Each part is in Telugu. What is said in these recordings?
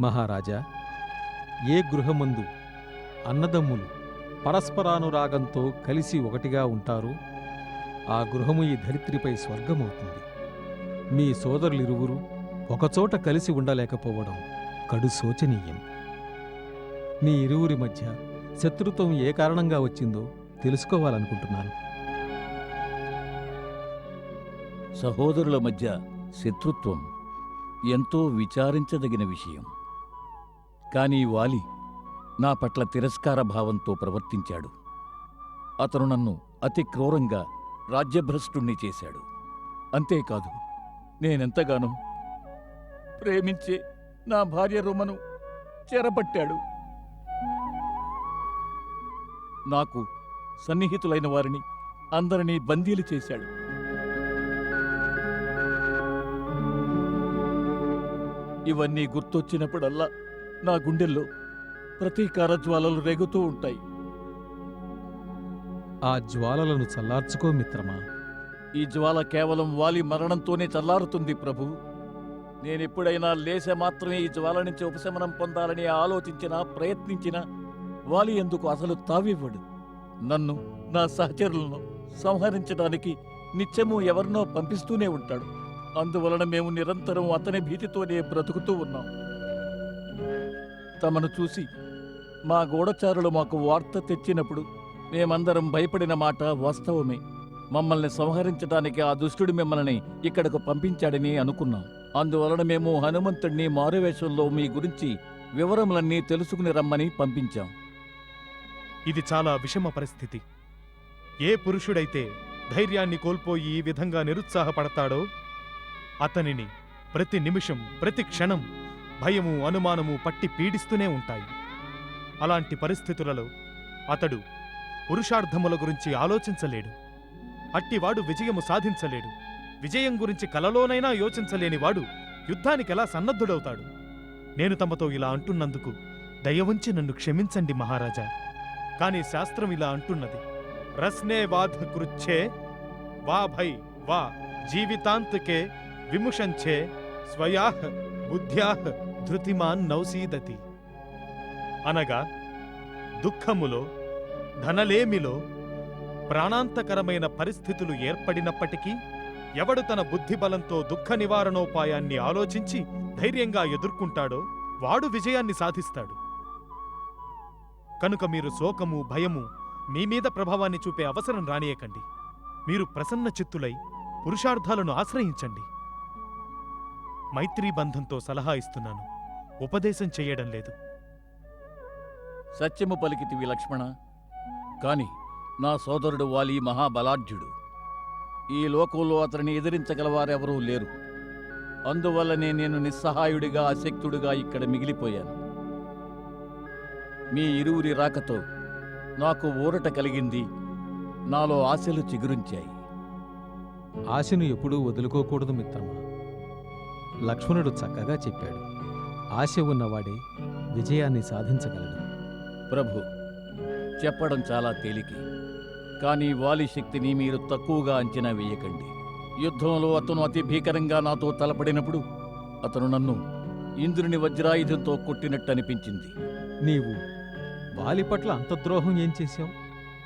మహారాజా ఏ గృహమందు అన్నదమ్ములు పరస్పరానురాగంతో కలిసి ఒకటిగా ఉంటారు ఆ గృహము ఈ ధరిత్రిపై స్వర్గమవుతుంది. మీ సోదరులిరువురు ఒకచోట కలిసి ఉండలేకపోవడం కడు శోచనీయం. మీ ఇరువురి మధ్య శత్రుత్వం ఏ కారణంగా వచ్చిందో తెలుసుకోవాలనుకుంటున్నాను. సహోదరుల మధ్య శత్రుత్వం ఎంతో విచారించదగిన విషయం. కానీ వాలి నా పట్ల తిరస్కార భావంతో ప్రవర్తించాడు. అతను నన్ను అతి క్రూరంగా రాజ్యభ్రష్టుణ్ణి చేశాడు. అంతేకాదు నేనెంతగానో ప్రేమించే నా భార్య రుమను చెరపట్టాడు. నాకు సన్నిహితులైన వారిని అందరినీ బందీలు చేశాడు. ఇవన్నీ గుర్తొచ్చినప్పుడల్లా నా గుండెల్లో ప్రతీకార జ్వాలలు రేగుతూ ఉంటాయి. ఆ జ్వాలలను చల్లార్చుకో మిత్రమా. ఈ జ్వాల కేవలం వాలి మరణంతోనే చల్లారుతుంది ప్రభు. నేనెప్పుడైనా లేస మాత్రమే ఈ జ్వాల నుంచి ఉపశమనం పొందాలని ఆలోచించినా ప్రయత్నించినా వాలి ఎందుకు అసలు తావివ్వడు? నన్ను నా సహచరులను సంహరించడానికి నిత్యము ఎవరినో పంపిస్తూనే ఉంటాడు. అందువలన మేము నిరంతరం అతని భీతితోనే బ్రతుకుతూ ఉన్నాం. తమను చూసి మా గూఢచారులు మాకు వార్త తెచ్చినప్పుడు మేమందరం భయపడిన మాట వాస్తవమే. మమ్మల్ని సంహరించడానికి ఆ దుష్టుడు మిమ్మల్ని ఇక్కడకు పంపించాడని అనుకున్నాం. అందువలన మేము హనుమంతుడిని మారువేషంలో మీ గురించి వివరములన్నీ తెలుసుకుని రమ్మని పంపించాం. ఇది చాలా విషమ పరిస్థితి. ఏ పురుషుడైతే ధైర్యాన్ని కోల్పోయి ఈ విధంగా నిరుత్సాహపడతాడో అతనిని ప్రతి నిమిషం ప్రతి క్షణం భయము అనుమానము పట్టి పీడిస్తూనే ఉంటాయి. అలాంటి పరిస్థితులలో అతడు పురుషార్థముల గురించి ఆలోచించలేడు. అట్టివాడు విజయము సాధించలేడు. విజయం గురించి కలలోనైనా యోచించలేనివాడు యుద్ధానికెలా సన్నద్ధుడవుతాడు? నేను తమతో ఇలా అంటున్నందుకు దయవంచి నన్ను క్షమించండి మహారాజా. కాని శాస్త్రం ఇలా అంటున్నది. రస్నే వాధ కృచ్ఛే వా భై వా జీవితాంతకే విముషంఛే స్వయాహ్ బుద్ధ్యాహ్ ధృతిమాన్ నౌసీదతి. అనగా దుఃఖములో ధనలేమిలో ప్రాణాంతకరమైన పరిస్థితులు ఏర్పడినప్పటికీ ఎవడు తన బుద్ధిబలంతో దుఃఖ నివారణోపాయాన్ని ఆలోచించి ధైర్యంగా ఎదుర్కొంటాడో వాడు విజయాన్ని సాధిస్తాడు. కనుక మీరు శోకము భయము మీ మీద ప్రభావాన్ని చూపే అవసరం రానియకండి. మీరు ప్రసన్న చిత్తులై పురుషార్థాలను ఆశ్రయించండి. మైత్రీ బంధంతో సలహా ఇస్తున్నాను. ఉపదేశం చెయ్యడం లేదు. సత్యము పలికితివి లక్ష్మణ. కాని నా సోదరుడు వాలి మహాబలాఢ్యుడు. ఈ లోకంలో అతనిని ఎదిరించగలవారెవరూ లేరు. అందువల్లనే నేను నిస్సహాయుడిగా అశక్తుడిగా ఇక్కడ మిగిలిపోయాను. మీ ఇరువురి రాకతో నాకు ఊరట కలిగింది నాలో ఆశలు చిగురించాయి. ఆశను ఎప్పుడూ వదులుకోకూడదు మిత్రమా? లక్ష్మణుడు చక్కగా చెప్పాడు. ఆశ ఉన్నవాడే విజయాన్ని సాధించగలడు. ప్రభు చెప్పడం చాలా తేలికే. కానీ వాలి శక్తిని మీరు తక్కువగా అంచనా వేయకండి. యుద్ధంలో అతను అతి భీకరంగా నాతో తలపడినప్పుడు అతను నన్ను ఇంద్రుని వజ్రాయుధంతో కొట్టినట్టు అనిపించింది నీవు వాలి పట్ల అంత ద్రోహం ఏం చేశావు?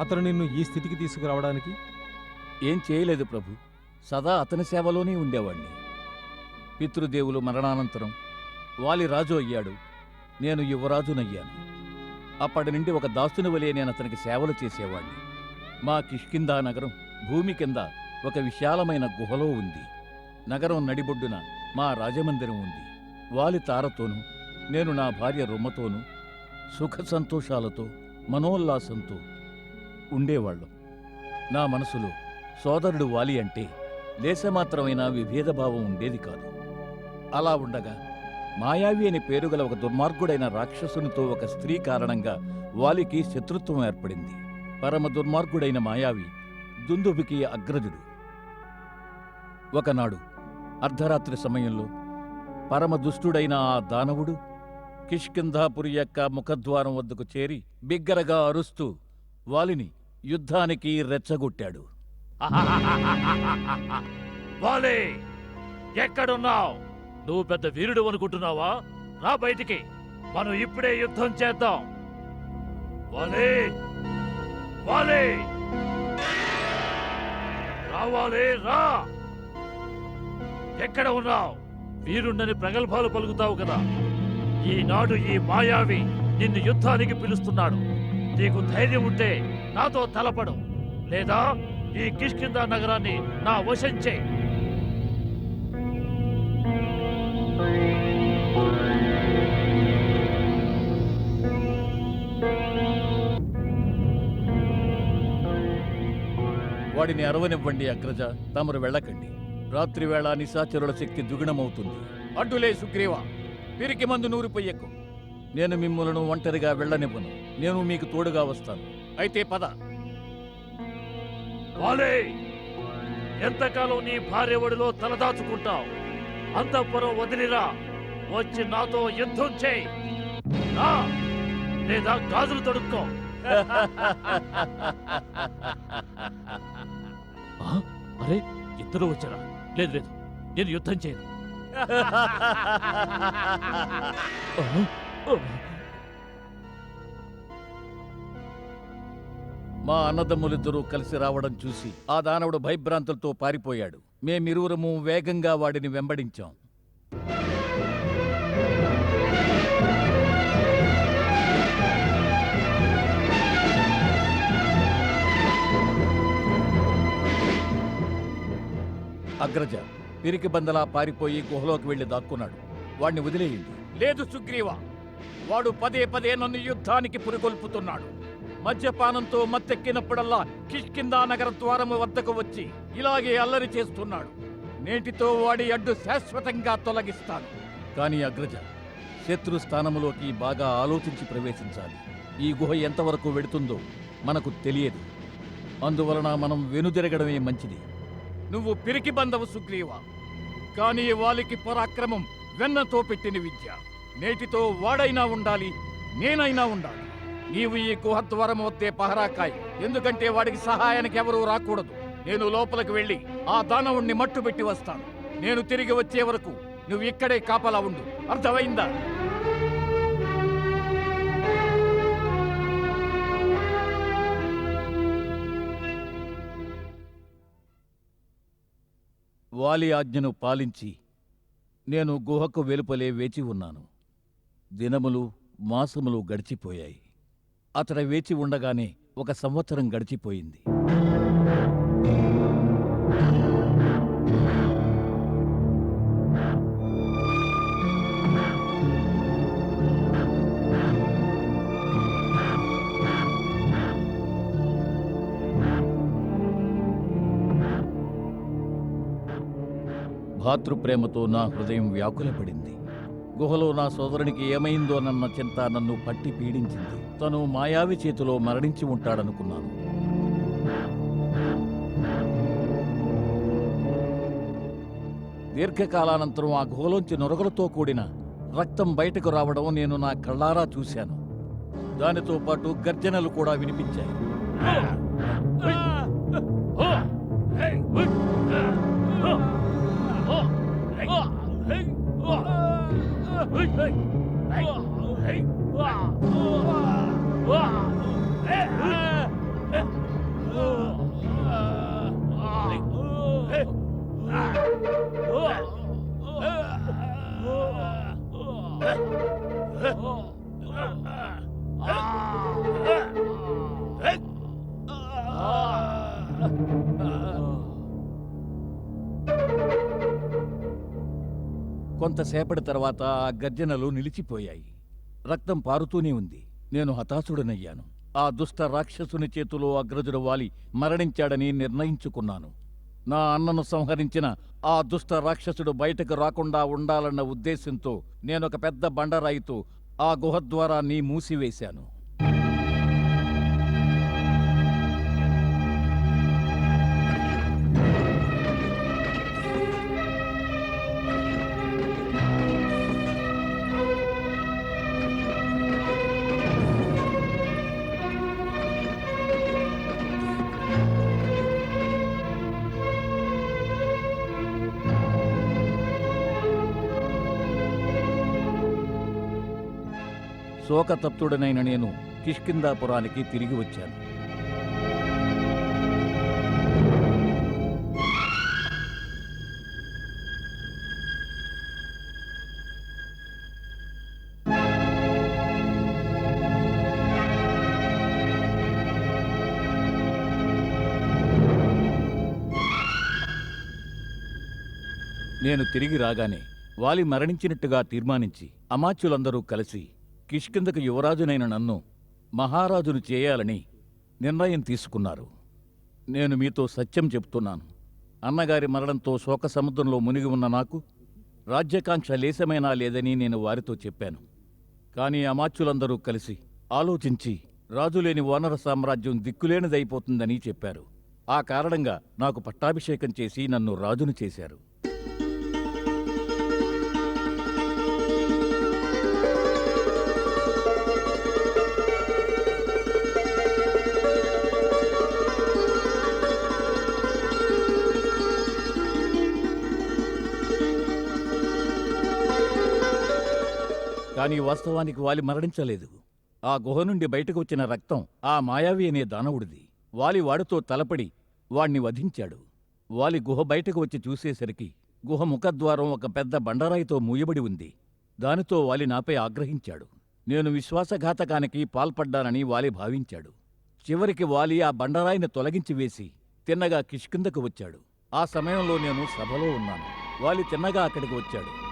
అతను నిన్ను ఈ స్థితికి తీసుకురావడానికి? ఏం చేయలేదు ప్రభు. సదా అతని సేవలోనే ఉండేవాణ్ణి. పితృదేవులు మరణానంతరం వాలి రాజు అయ్యాడు. నేను యువరాజునయ్యాను. అప్పటి నుండి ఒక దాసుని వలె నేను అతనికి సేవలు చేసేవాడిని మా కిష్కిందా నగరం భూమి కింద ఒక విశాలమైన గుహలో ఉంది. నగరం నడిబొడ్డున మా రాజమందిరం ఉంది. వాలి తారతోనూ నేను నా భార్య రొమ్మతోనూ సుఖ సంతోషాలతో మనోల్లాసంతో ఉండేవాళ్ళం. నా మనసులో సోదరుడు వాలి అంటే లేశమాత్రమైన విభేదభావం ఉండేది కాదు. అలా ఉండగా మాయావి అని పేరుగల ఒక దుర్మార్గుడైన రాక్షసునితో ఒక స్త్రీ కారణంగా వాలికి శత్రుత్వం ఏర్పడింది. పరమ దుర్మార్గుడైన మాయావి దుందుబికి అగ్రజుడు. ఒకనాడు అర్ధరాత్రి సమయంలో పరమ దుష్టుడైన ఆ దానవుడు కిష్కింధాపురి యొక్క ముఖద్వారం వద్దకు చేరి బిగ్గరగా అరుస్తూ వాలిని యుద్ధానికి రెచ్చగొట్టాడు. వాలే ఎక్కడున్నావు నువ్వు పెద్ద వీరుడు అనుకుంటున్నావా? రా బయటికి. మనం ఇప్పుడే యుద్ధం చేద్దాం. వాలే! వాలే! రావాలే రా! ఎక్కడ ఉన్నావు? వీరుండని ప్రగల్భాలు పలుకుతావు కదా. ఈనాడు ఈ మాయావి నిన్ను యుద్ధానికి పిలుస్తున్నాడు. నీకు ధైర్యం ఉంటే నాతో తలపడు. లేదా ఈ కిష్కింద నగరాన్ని నా వశం చేయి. వాడిని అరవనివ్వండి అగ్రజ. తమరు వెళ్ళకండి. రాత్రి వేళ నిశాచరుల శక్తి దుగుణమవుతుంది. అడ్డులే సుగ్రీవ. పిరికి మందు నూరిపోయ్యకు నేను మిమ్మలను ఒంటరిగా వెళ్ళనివ్వను. నేను మీకు తోడుగా వస్తాను. అయితే పద. వాలే ఎంతకాలం నీ భార్య ఒడిలో తలదాచుకుంటావు? అంతఃపురం వదిలిరా. వచ్చి నాతో యుద్ధం చేయి. లేదా గాజులు తొడుక్కో. ఆ, అరే ఇద్దరు వచ్చారా? లేదు లేదు. నేను యుద్ధం చేయను. ఆ, ఆ. మా అన్నదమ్ములిద్దరూ కలిసి రావడం చూసి ఆ దానవుడు భయభ్రాంతులతో పారిపోయాడు. మేమిరువురము వేగంగా వాడిని వెంబడించాం. అగ్రజ. పిరికి బందలా పారిపోయి గుహలోకి వెళ్ళి దాక్కున్నాడు. వాడిని వదిలేయండి. లేదు సుగ్రీవ. వాడు పదే పదే నన్ను యుద్ధానికి పురికొల్పుతున్నాడు. మద్యపానంతో మత్తెక్కినప్పుడల్లా కిష్కిందా నగర ద్వారము వద్దకు వచ్చి ఇలాగే అల్లరి చేస్తున్నాడు. నేటితో వాడి అడ్డు శాశ్వతంగా తొలగిస్తాను. కాని అగ్రజ శత్రు స్థానములోకి బాగా ఆలోచించి ప్రవేశించాలి. ఈ గుహ ఎంతవరకు వెడుతుందో మనకు తెలియదు. అందువలన మనం వెనుదిరగడమే మంచిది. నువ్వు పిరికి బందవు సుగ్రీవ. కానీ వాలికి పరాక్రమం వెన్నతో పెట్టిన విద్య. నేటితో వాడైనా ఉండాలి నేనైనా ఉండాలి. నీవు ఈ గుహద్వారం వద్దే పహరాకాయి. ఎందుకంటే వాడికి సహాయానికి ఎవరూ రాకూడదు. నేను లోపలికి వెళ్ళి ఆ దానవుణ్ణి మట్టు పెట్టి వస్తాను. నేను తిరిగి వచ్చే వరకు నువ్వు ఇక్కడే కాపలా ఉండు. అర్థమైందా? వాలి ఆజ్ఞను పాలించి నేను గుహకు వెలుపలే వేచి ఉన్నాను. దినములు మాసములు గడిచిపోయాయి. అతడ వేచి ఉండగానే ఒక సంవత్సరం గడిచిపోయింది. భాతృప్రేమతో నా హృదయం వ్యాకులపడింది. గుహలో నా సోదరునికి ఏమైందోనన్న చింత నన్ను పట్టి పీడించింది. తను మాయావి చేతిలో మరణించి ఉంటాడనుకున్నాను. దీర్ఘకాలానంతరం ఆ గుహలోంచి నొరగలతో కూడిన రక్తం బయటకు రావడం నేను నా కళ్ళారా చూశాను. దానితో పాటు గర్జనలు కూడా వినిపించాయి. కొంతసేపటి తర్వాత ఆ గర్జనలు నిలిచిపోయాయి. రక్తం పారుతూనే ఉంది. నేను హతాశుడనయ్యాను. ఆ దుష్ట రాక్షసుని చేతిలో అగ్రజుడు వాలి మరణించాడని నిర్ణయించుకున్నాను. నా అన్నను సంహరించిన ఆ దుష్ట రాక్షసుడు బయటకు రాకుండా ఉండాలన్న ఉద్దేశంతో నేనొక పెద్ద బండరాయితో ఆ గుహద్వారాన్ని మూసివేశాను. శోకతప్తుడనైన నేను కిష్కిందాపురానికి తిరిగి వచ్చాను. నేను తిరిగి రాగానే వాలి మరణించినట్టుగా తీర్మానించి అమాత్యులందరూ కలిసి కిష్కిందకు యువరాజునైన నన్ను మహారాజును చేయాలని నిర్ణయం తీసుకున్నారు. నేను మీతో సత్యం చెప్తున్నాను అన్నగారి మరణంతో శోక సముద్రంలో మునిగి ఉన్న నాకు రాజ్యకాంక్ష లేశమైనా లేదని నేను వారితో చెప్పాను. కానీ అమాత్యులందరూ కలిసి ఆలోచించి రాజులేని వానర సామ్రాజ్యం దిక్కులేనిదైపోతుందని చెప్పారు. ఆ కారణంగా నాకు పట్టాభిషేకం చేసి నన్ను రాజును చేశారు. కానీ వాస్తవానికి వాలి మరణించలేదు. ఆ గుహ నుండి బయటకు వచ్చిన రక్తం ఆ మాయావి అనే దానవుడిది. వాలి వాడితో తలపడి వాణ్ణి వధించాడు. వాలి గుహ బయటకు వచ్చి చూసేసరికి గుహ ముఖద్వారం ఒక పెద్ద బండరాయితో మూయబడి ఉంది. దానితో వాలి నాపై ఆగ్రహించాడు. నేను విశ్వాసఘాతకానికి పాల్పడ్డానని వాలి భావించాడు. చివరికి వాలి ఆ బండరాయిని తొలగించి వేసి తిన్నగా కిష్కిందకు వచ్చాడు. ఆ సమయంలో నేను సభలో ఉన్నాను. వాలి తిన్నగా అక్కడికి వచ్చాడు.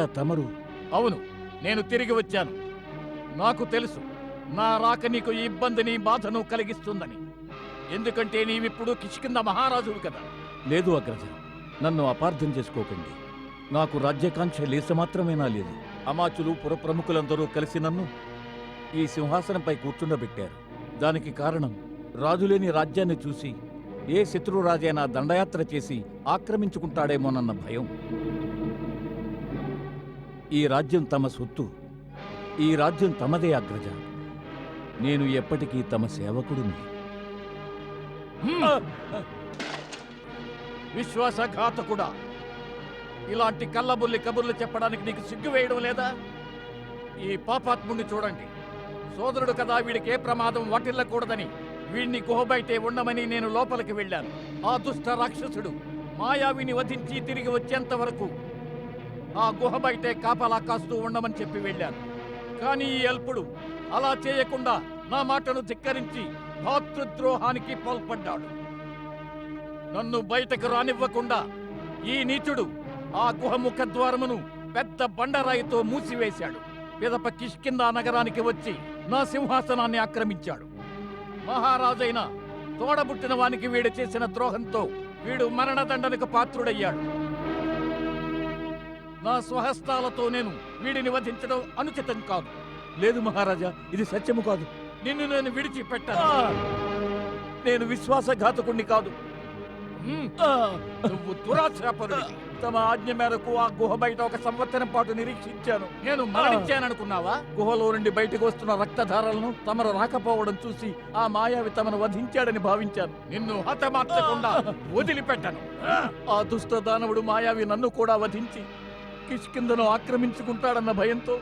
అగ్రజ తమరు అవును నేను తిరిగి వచ్చాను. నాకు తెలుసు నా రాక నీకు ఈ ఇబ్బందిని బాధను కలిగిస్తుందని. ఎందుకంటే నీవిప్పుడు కిష్కింద మహారాజువు కదా. లేదు అగ్రజ నన్ను అపార్థం చేసుకోకండి. నాకు రాజ్యకాంక్ష లేస మాత్రమేనా లేదు? అమాచులు పురప్రముఖులందరూ కలిసి నన్ను ఈ సింహాసనంపై కూర్చుండబెట్టారు. దానికి కారణం రాజులేని రాజ్యాన్ని చూసి ఏ శత్రురాజైనా దండయాత్ర చేసి ఆక్రమించుకుంటాడేమోనన్న భయం. ఈ రాజ్యం తమ సొత్తు ఈ రాజ్యం తమదే అగ్రజ. నేను ఎప్పటికీ తమ సేవకుడిని. విశ్వాసఘాతకుడా ఇలాంటి కళ్ళబుల్లి కబుర్లు చెప్పడానికి నీకు సిగ్గు వేయడం లేదా? ఈ పాపాత్ముణ్ణి చూడండి. సోదరుడు కదా వీడికి ఏ ప్రమాదం వాటిల్లకూడదని. వీడిని గుహ బయటే ఉండమని నేను లోపలికి వెళ్ళాను. ఆ దుష్ట రాక్షసుడు మాయావిని వధించి తిరిగి వచ్చేంత వరకు ఆ గుహ బయటే కాపలా కాస్తూ ఉండమని చెప్పి వెళ్ళాను కానీ ఈ అల్పుడు అలా చేయకుండా నా మాటను ధిక్కరించి భాతృద్రోహానికి పాల్పడ్డాడు. నన్ను బయటకు రానివ్వకుండా ఈ నీచుడు ఆ గుహ ముఖద్వారమును పెద్ద బండరాయితో మూసివేశాడు. పిదప కిష్కింద నగరానికి వచ్చి నా సింహాసనాన్ని ఆక్రమించాడు. మహారాజైన తోడబుట్టిన వానికి వీడు చేసిన ద్రోహంతో వీడు మరణదండనకు పాత్రుడయ్యాడు. నా స్వహస్తాలతో నేను వీడిని వధించడం అనుచితం కాదు. లేదు మహారాజా ఇది సత్యము కాదు. నిన్ను నేను విడిచిపెట్టాను. నేను విశ్వాసఘాతకుణ్ణి కాదు. నువ్వు తమ ఆజ్ఞ మేరకు ఆ గుహ బయట ఒక సంవత్సరం పాటు నిరీక్షించాను. నేను మరణించాననుకున్నావా? గుహలో నుండి బయటకు వస్తున్న రక్తధారలను తమరు రాకపోవడం చూసి ఆ మాయావి తమను వధించాడని భావించాను. నిన్ను హతమార్చకుండా వదిలిపెట్టను. ఆ దుష్ట దానవుడు మాయావి నన్ను కూడా వధించి కిష్కిందను ఆక్రమించుకుంటాడన్న భయంతో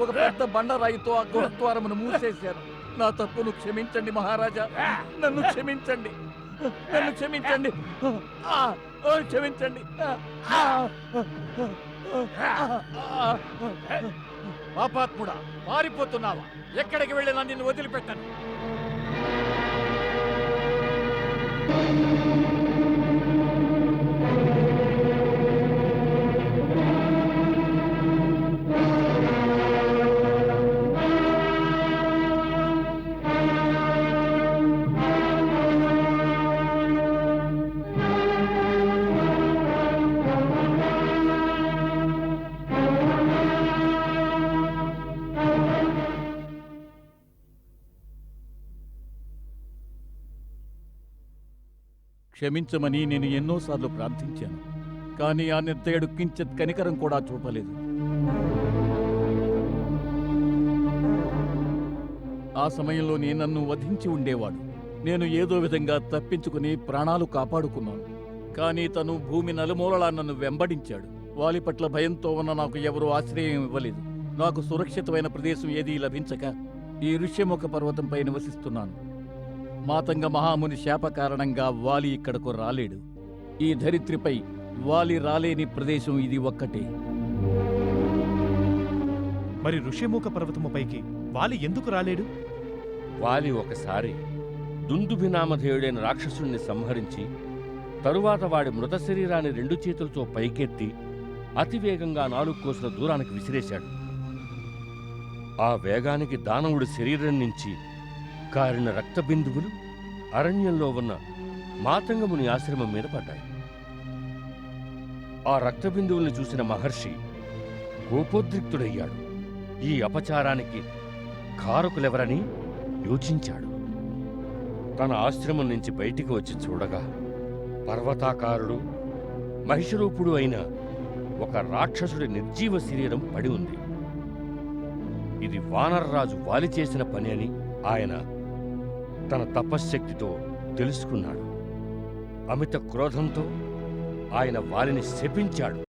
ఒక పెద్ద బండరాయితో ఆ గురుద్వారమును మూసేశారు నా తప్పును క్షమించండి మహారాజా. నన్ను క్షమించండి. నన్ను క్షమించండి. క్షమించండి. పాపాత్ముడా పారిపోతున్నావా? ఎక్కడికి వెళ్ళినా నిన్ను వదిలిపెట్టను. thank you క్షమించమని నేను ఎన్నోసార్లు ప్రార్థించాను కానీ ఆ నిర్దయుడు కించిత్ కనికరం కూడా చూపలేదు. ఆ సమయంలోనే నన్ను వధించి ఉండేవాడు. నేను ఏదో విధంగా తప్పించుకుని ప్రాణాలు కాపాడుకున్నాను కానీ తను భూమి నలుమూలలా నన్ను వెంబడించాడు. వాలి పట్ల భయంతో ఉన్న నాకు ఎవరూ ఆశ్రయం ఇవ్వలేదు. నాకు సురక్షితమైన ప్రదేశం ఏదీ లభించక ఈ ఋష్యముఖ పర్వతంపై నివసిస్తున్నాను. మాతంగ మహాముని శాప కారణంగా వాలి ఇక్కడకు రాలేడు. ఈ ధరిత్రిపై వాలి రాలేని ప్రదేశం ఇది ఒక్కటే. మరి ఋష్యమూక పర్వతముపైకి వాలి ఎందుకు రాలేడు? వాలి ఒకసారి దుందుభినామధేయుడైన రాక్షసుణ్ణి సంహరించి తరువాత వాడి మృత శరీరాన్ని రెండు చేతులతో పైకెత్తి అతివేగంగా నాలుగు కోసుల దూరానికి విసిరేశాడు. ఆ వేగానికి దానవుడి శరీరం నుంచి కారిన రక్త బిందువులు అరణ్యంలో ఉన్న మాతంగముని ఆశ్రమం మీద పడ్డాయి. ఆ రక్త బిందువుల్ని చూసిన మహర్షి కోపోద్రిక్తుడయ్యాడు. ఈ అపచారానికి కారకులెవరని యోచించాడు. తన ఆశ్రమం నుంచి బయటికి వచ్చి చూడగా పర్వతాకారుడు మహిషరూపుడు అయిన ఒక రాక్షసుడి నిర్జీవ శరీరం పడి ఉంది. ఇది వానరరాజు వాలి చేసిన పని అని ఆయన తన తపశ్శక్తితో తెలుసుకున్నాడు. అమిత క్రోధంతో ఆయన వారిని శపించాడు.